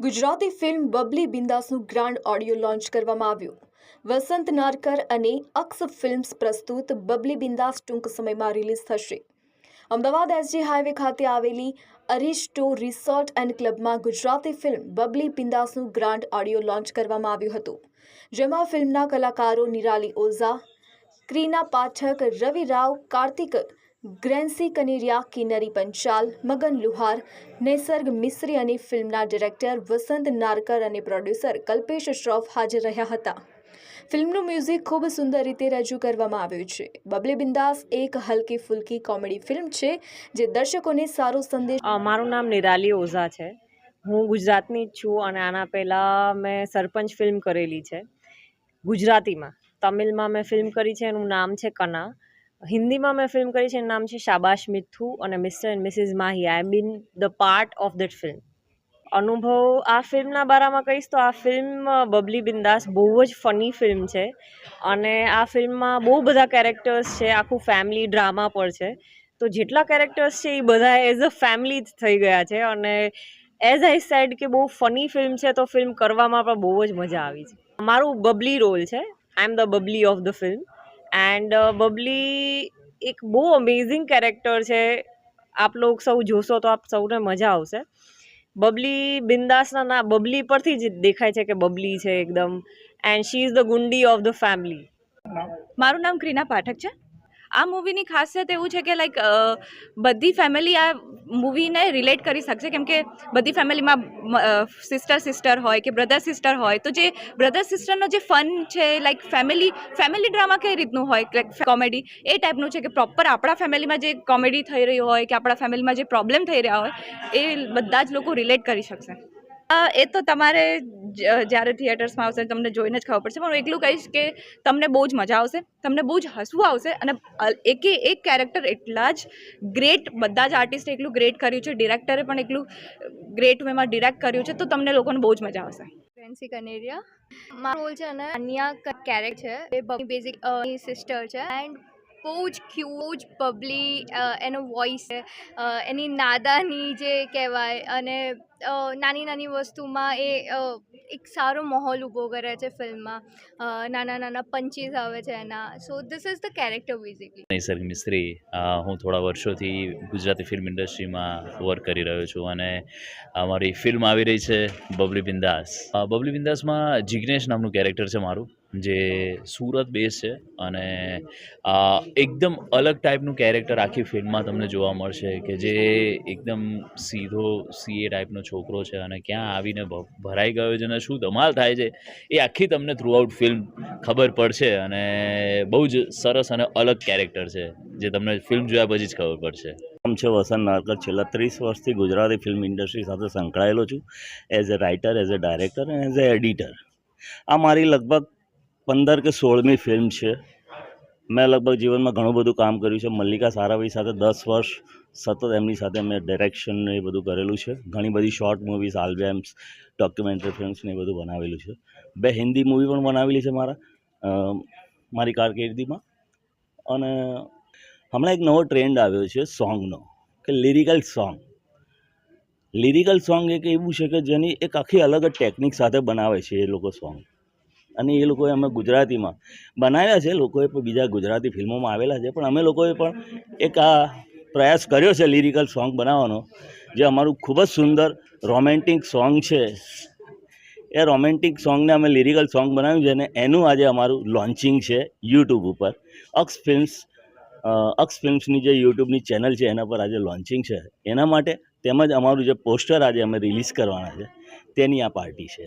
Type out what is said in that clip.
Gujarati film Babli બિંદાસનું grand audio launch કરવામાં આવ્યું. વસંત નારકર અને અક્ષ ફિલ્મ્સ પ્રસ્તુત બબલી બિંદાસ ટૂંક સમયમાં રિલીઝ થશે. અમદાવાદ એસજી હાઈવે ખાતે આવેલી અરિસ્ટો રિસોર્ટ એન્ડ ક્લબમાં ગુજરાતી ફિલ્મ બબલી બિંદાસનું ગ્રાન્ડ ઓડિયો લોન્ચ કરવામાં આવ્યું હતું. જેમાં ફિલ્મના કલાકારો નિરાલી ઓઝા, ક્રીના પાઠક રવિ રાવ કાર્તિક ગ્રેન્સી કનેરિયા, કિનરી પંચાલ, મગન લુહાર, નિસર્ગ મિસ્ત્રી અને ફિલ્મના ડિરેક્ટર વસંત નારકર અને પ્રોડ્યુસર કલ્પેશ શ્રોફ હાજર રહ્યા હતા. ફિલ્મનું મ્યુઝિક ખૂબ સુંદર રીતે રજૂ કરવામાં આવ્યું છે. બબલી બિંદાસ એક હલકી ફુલકી કોમેડી ફિલ્મ છે, જે દર્શકોને સારો સંદેશ મારું નામ નિરાલી ઓઝા છે. હું ગુજરાતની જ છું અને આના પહેલાં મેં સરપંચ ફિલ્મ કરેલી છે. ગુજરાતીમાં. તમિલમાં મેં ફિલ્મ કરી છે, એનું નામ છે કના. હિન્દીમાં મેં ફિલ્મ કરી છે, એનું નામ છે શાબાશ મિથ્થુ અને Mr and Mrs Mahi. I been the part of that film અનુભવ આ ફિલ્મના બારામાં કહીશ તો આ ફિલ્મ બબલી બિંદાસ બહુ જ ફની ફિલ્મ છે અને આ ફિલ્મમાં બહુ બધા કેરેક્ટર્સ છે, આખું ફેમિલી ડ્રામા પર છે. તો જેટલા કેરેક્ટર્સ છે એ બધા એઝ અ ફેમિલી જ થઈ ગયા છે અને એઝ આઈ સેડ કે બહુ ફની ફિલ્મ છે તો ફિલ્મ કરવામાં પણ બહુ જ મજા આવી છે. મારું બબલી રોલ છે. I am the Babli of the film and Babli એક બહુ અમેઝિંગ કેરેક્ટર છે. આપ લોકો સૌ જોશો તો આપ સૌને મજા આવશે. બબલી બિંદાસના ના બબલી પરથી જ દેખાય છે કે બબલી છે એકદમ. એન્ડ શી ઇઝ ધ ગુંડી ઓફ ધ ફેમિલી મારું નામ ક્રીના પાઠક છે. આ મૂવીની ખાસિયત એવું છે કે લાઈક બધી ફેમિલી આ મૂવીને રિલેટ કરી શકશે. કેમ કે બધી ફેમિલીમાં સિસ્ટર સિસ્ટર હોય કે બ્રધર સિસ્ટર હોય, તો જે બ્રધર સિસ્ટરનો જે ફન છે લાઈક ફેમિલી ફેમિલી ડ્રામા કઈ રીતનું હોય? કોમેડી એ ટાઈપનું છે કે પ્રોપર આપણા ફેમિલીમાં જે કોમેડી થઈ રહી હોય કે આપણા ફેમિલીમાં જે પ્રોબ્લેમ થઈ રહ્યા હોય, એ બધા જ લોકો રિલેટ કરી શકશે. એ તો તમારે જ્યારે થિયેટર્સમાં આવશે તમને જોઈને જ ખબર પડશે. પણ હું એટલું કહીશ કે તમને બહુ જ મજા આવશે, તમને બહુ જ હસવું આવશે અને એકે એક કેરેક્ટર એટલા જ ગ્રેટ બધા જ આર્ટિસ્ટે એટલું ગ્રેટ કર્યું છે ડિરેક્ટરે પણ એટલું ગ્રેટ વેમાં ડિરેક્ટ કર્યું છે, તો તમને લોકોને બહુ જ મજા આવશે. ફેન્સી કનેરિયા મારો રોલ છે અને અન્યા કેરેક્ટ છે, એ બેઝિક સિસ્ટર છે. એન્ડ બહુ જ ક્યુ પબ્લી એનો વોઇસ છે એની નાદાની જે કહેવાય અને નાની નાની વસ્તુમાં એ એક સારો માહોલ ઊભો કરે છે ફિલ્મમાં. નાના નાના પંચીસ આવે છે એના. So this is the character basically Nisarg Mistry. હું થોડા વર્ષોથી ગુજરાતી ફિલ્મ ઇન્ડસ્ટ્રીમાં વર્ક કરી રહ્યો છું અને અમારી ફિલ્મ આવી રહી છે બબલી બિંદાસ. બબલી બિંદાસમાં જિગ્નેશ નામનું કેરેક્ટર છે મારું. જે સુરત બેઝ છે અને એકદમ અલગ ટાઈપનું કેરેક્ટર આખી ફિલ્મમાં તમને જોવા મળશે કે જે એકદમ સીધો સીએ ટાઈપનો છોકરો છે અને ક્યાં આવીને ભરાઈ ગયો છે અને શું ધમાલ થાય છે એ આખી તમને થ્રુઆઉટ ફિલ્મ ખબર પડશે અને બહુ જ સરસ અને અલગ કેરેક્ટર છે જે તમને ફિલ્મ જોયા પછી જ ખબર પડશે. નામ છે વસંત નારકર. છેલ્લા ત્રીસ વર્ષથી ગુજરાતી ફિલ્મ ઇન્ડસ્ટ્રી સાથે સંકળાયેલો છું. As a writer as a director as a editor આ મારી લગભગ પંદર કે સોળમી ફિલ્મ છે. મેં લગભગ જીવનમાં ઘણું બધું કામ કર્યું છે. મલ્લિકા સારાભાઈ સાથે દસ વર્ષ સતત એમની સાથે મેં ડિરેક્શન એ બધું કરેલું છે. ઘણી બધી short movies albums documentary films ને એ બધું બનાવેલું છે. બે હિન્દી મૂવી પણ બનાવેલી છે મારા મારી કારકિર્દીમાં. અને હમણાં એક નવો ટ્રેન્ડ આવ્યો છે સોંગનો કે લિરિકલ સોંગ લિરિકલ સોંગ એક એવું છે કે જેની એક આખી અલગ જ ટેકનિક સાથે બનાવે છે એ લોકો સોંગ અને એ લોકોએ અમે ગુજરાતીમાં બનાવ્યા છે. લોકોએ પણ બીજા ગુજરાતી ફિલ્મોમાં આવેલા છે. પણ અમે લોકોએ પણ એક આ પ્રયાસ કર્યો છે લિરિકલ સોંગ બનાવવાનો, જે અમારું ખૂબ જ સુંદર રોમેન્ટિક સોંગ છે. એ રોમેન્ટિક સોંગને અમે લિરિકલ સોંગ બનાવ્યું છે અને એનું આજે અમારું લોન્ચિંગ છે યુટ્યુબ ઉપર. અક્ષ ફિલ્મ્સ અક્ષ ફિલ્મ્સની જે યુટ્યુબની ચેનલ છે એના પર આજે લોન્ચિંગ છે. એના માટે તેમજ અમારું જે પોસ્ટર આજે અમે રિલીઝ કરવાના છે. તેની આ પાર્ટી છે.